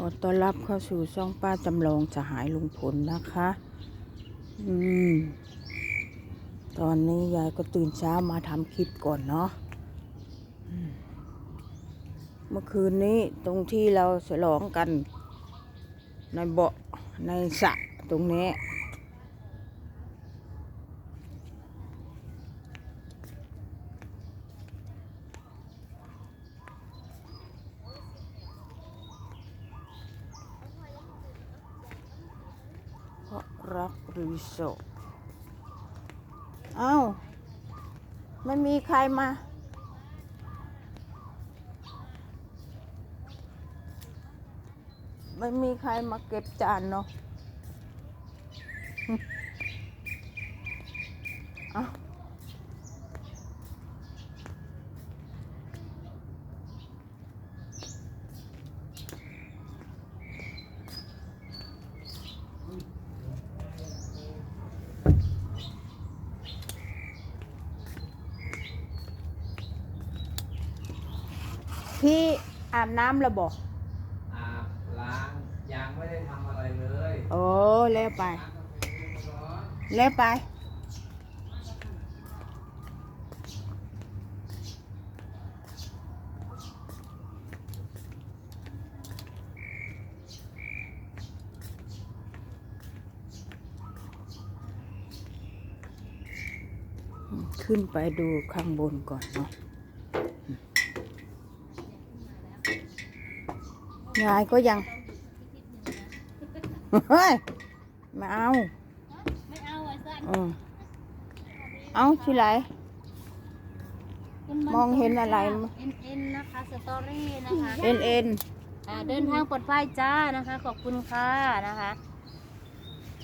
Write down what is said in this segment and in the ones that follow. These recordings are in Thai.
อต้อนรับเข้าสู่ช่องป้าจำลองจะหายลุงพลนะคะ อืม ตอนนี้ยายก็ตื่นเช้ามาทำคลิปก่อนเนาะเมื่อคืนนี้ตรงที่เราฉลองกัน ในเบาะในสระตรงนี้ เพราะรั กรีสอร์ทเอ้าไม่มีใครมา ไม่มีใครมาเก็บจานเนาะ พี่อาบน้ำแล้วบอกอาบล้างยังไม่ได้ทำอะไรเลยโอ้แล้วไปล้างกาแฟให้ร้อนแล้วไป ขึ้นไปดูข้างบนก่อนเนาะ ยายก็ยังเฮ้ยไม่เอาไม่เอาไอ้สันอืมเอาชิไหลคุณมองเห็นอะไร เอ็นเอ็นนะคะสตอรี่นะคะเอ็นเอ็นอ่าเดินทางปลอดภัยจ้านะคะ ขอบคุณค่ะนะคะ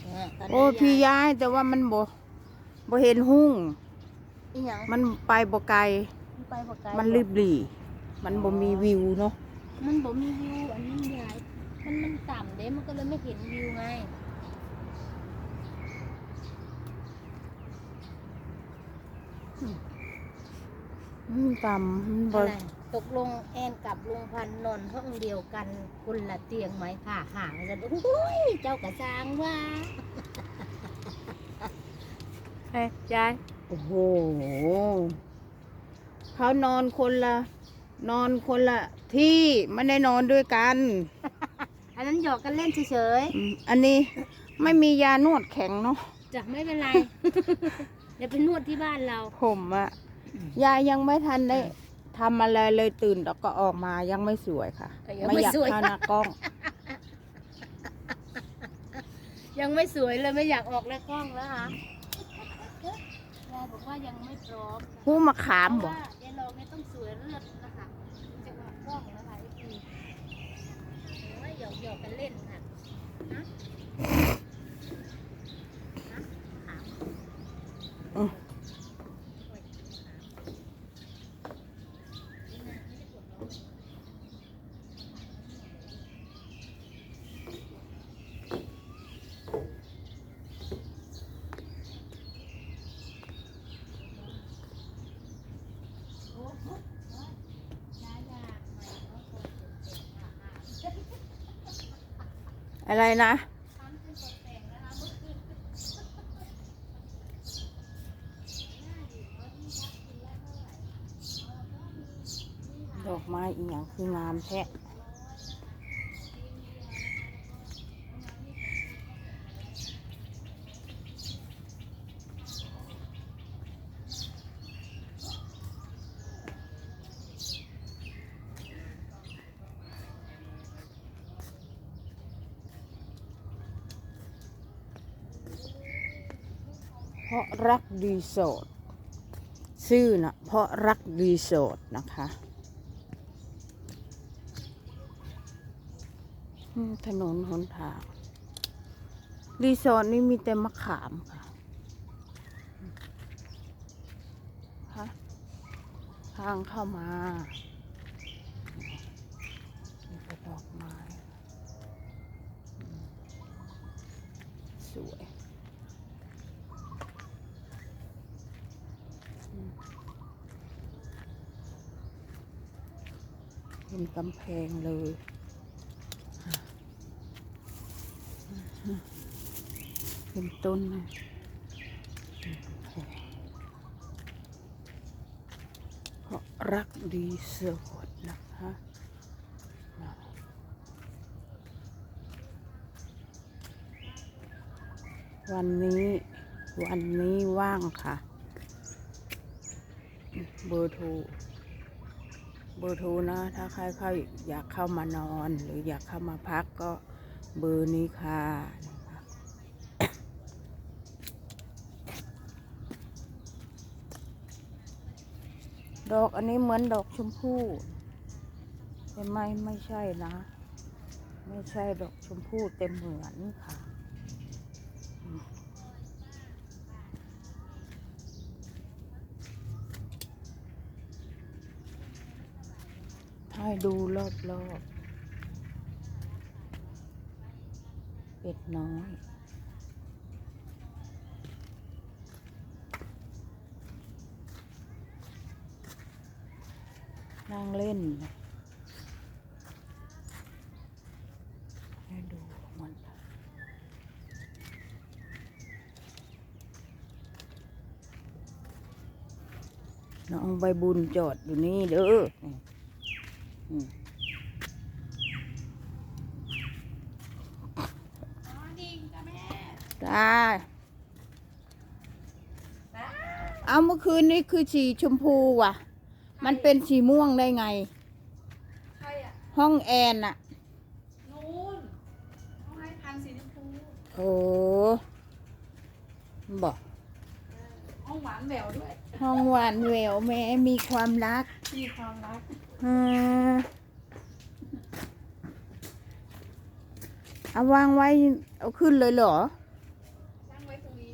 เนี่ยตนนี้โอ้พี่ย้ายแต่ว่ามันบ่บ่เห็นหุ้งอีหยังมันไปบ่ไกลไปบอกไกลมันรีบหลีมันบ่มีวิวเนาะ มันบ่มีวิวอันนี้ใหญ่มันมันต่ำเด้มันก็เลยไม่เห็นวิวไงอืมต่ำมันบ่ อะไรตกลงแอนกับลุงพันธุ์นอนห้องเดียวกันคนละเตียงไหมค่ะห่างกันโอ้ยเจ้ากระซางว่าเฮ้ยยาย โอ้โห เขานอนคนละ นอนคนละที่ไม่ได้นอนด้วยกันอันนั้นหยอกกันเล่นเฉยอืมอันนี้ไม่มียานวดแข็งเนาะๆจะไม่เป็นไร เดี๋ยวไปนวดที่บ้านเรา ผมอะยายยังไม่ทันได้ทำอะไรเลยตื่นแล้วก็ออกมายังไม่สวยค่ะเออยังไม่ไม่อยากสวย เข้าหน้ากล้อง ยังไม่สวยเลยไม่อยากออกแล้วกล้องแล้วฮะยายบอกว่ายังไม่พร้อม ผู้มาขามเพบอราะกว่ายายลองเนี่ยต้องสวยเลิศนะคะจะออกกล้องนะคะไอ้ทีโอกกันเล่นค่ะ อะไรนะ ดอกไม้อีกอย่างคืองามแท้ ราะรักรีสอร์ทชื่อนะเพราะรักรีสอร์ทนะคะถนนหนทาง รีสอร์ทนี่มีแต่มะขามค่ะทางเข้ามามีดอกไม้สวย เป็นกำแพงเลยเป็นต้นนะเพราะรักดีสวดนะคะวันนี้วันนี้ว่างค่ะ เบอร์โทร เบอร์โทรนะ ถ้าใครเขาอยากเข้ามานอน หรืออยากเข้ามาพักก็เบอร์นี้ค่ะนะคะดอกอันนี้เหมือนดอกชมพู่แต่ไม่ไม่ใช่นะ ไม่ใช่ดอกชมพู่เต็มเหมือนค่ะ ให้ดูรอบๆ เป็ดน้อย นั่งเล่น ให้ดูมันน้องใบบุญจอดอยู่นี่เด้อ นี่อืมอ๋อดิงจ้ะแม่จ้าเอาเมื่อคืนนี้คือสีชมพูว่ะ มันเป็นสีม่วงได้ไงใครอะห้องแอนอะนู้นเขาให้พันสีชมพู โอ้บอกห้ องหวานแหววด้วย ห้องหวานแหววแม่มีความรักมีความรักอืมเอาวางไว้เอาขึ้นเลยเหรอตั้งไว้ตรงนี้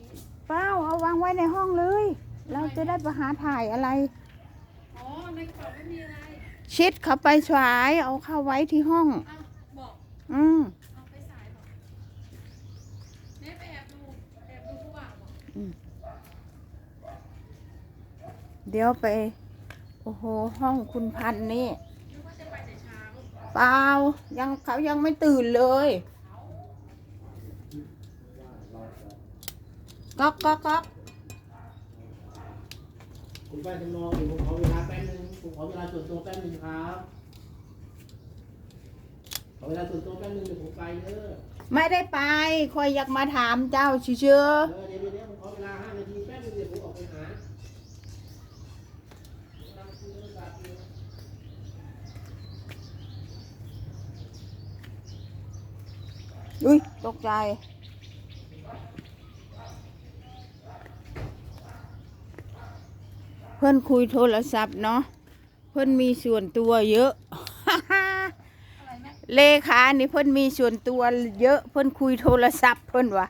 เปล่าเอาวางไว้ในห้องเลย เราจะได้ไปหาถ่ายอะไร อ๋อในกระเป๋าไม่มีอะไรชิดเข้าไปสายเอาเข้าไว้ที่ห้อง อ้าวบอกอืมเอาไปสายบอกแม่ไปแอบดูแอบดูผู้บ่าวบอก เดี๋ยวไป โอ้โห ห้องคุณพันธุ์นี่นึกว่าจะไปแต่เช้าเปล่ายังเขายังไม่ตื่นเลยก๊อกก๊อกก๊อกคุณป้าจำลองเดี๋ยวผมขอเวลาแป๊บนึงผมขอเวลาส่วนตัวแป๊บนึงครับขอเวลาส่วนตัวแป๊บนึงเดี๋ยวผมไปเด้อไม่ได้ไปคอยอยากมาถามเจ้าเชื่อเออเดี๋ยวเดี๋ยวเดี๋ยวผมขอเวลาห้านาทีแป๊บนึงเดี๋ยวผมออกไปหา ๆ อุ้ยตกใจเพื่อนคุยโทรศัพท์เนาะเพื่อนมีส่วนตัวเยอะอะไรแม่เลขานี่เพิ่นมีส่วนตัวเยอะ เพิ่นคุยโทรศัพท์เพิ่นวะ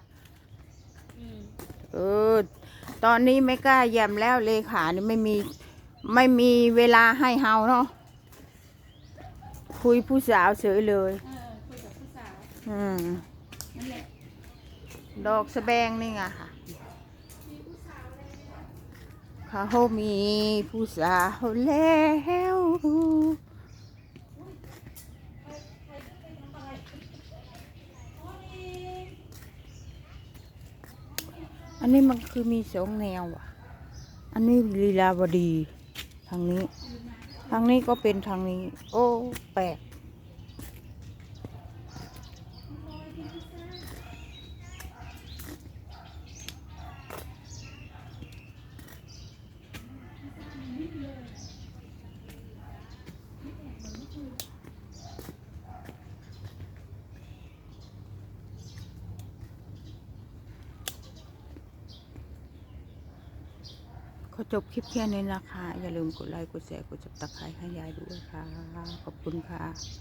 อืมเออ ตอนนี้ไม่กล้าแย้มแล้วเลขานี่ไม่มีไม่มีเวลาให้เฮาเนาะคุยผู้สาวเฉยเลย อืมดอกสะแบงนี่ไงค่ะข้าวเลยเขามีผู้สาวแล้วอันนี้มันคือมีสองแนวอะ อันนี้ลีลาวดี ทางนี้ ทางนี้ก็เป็นทางนี้ โอ้ แปลก จบคลิปแค่นี้นะคะ อย่าลืมกดไลค์ กดแชร์ กดจับตะไคร้ให้ยายด้วยค่ะ ขอบคุณค่ะ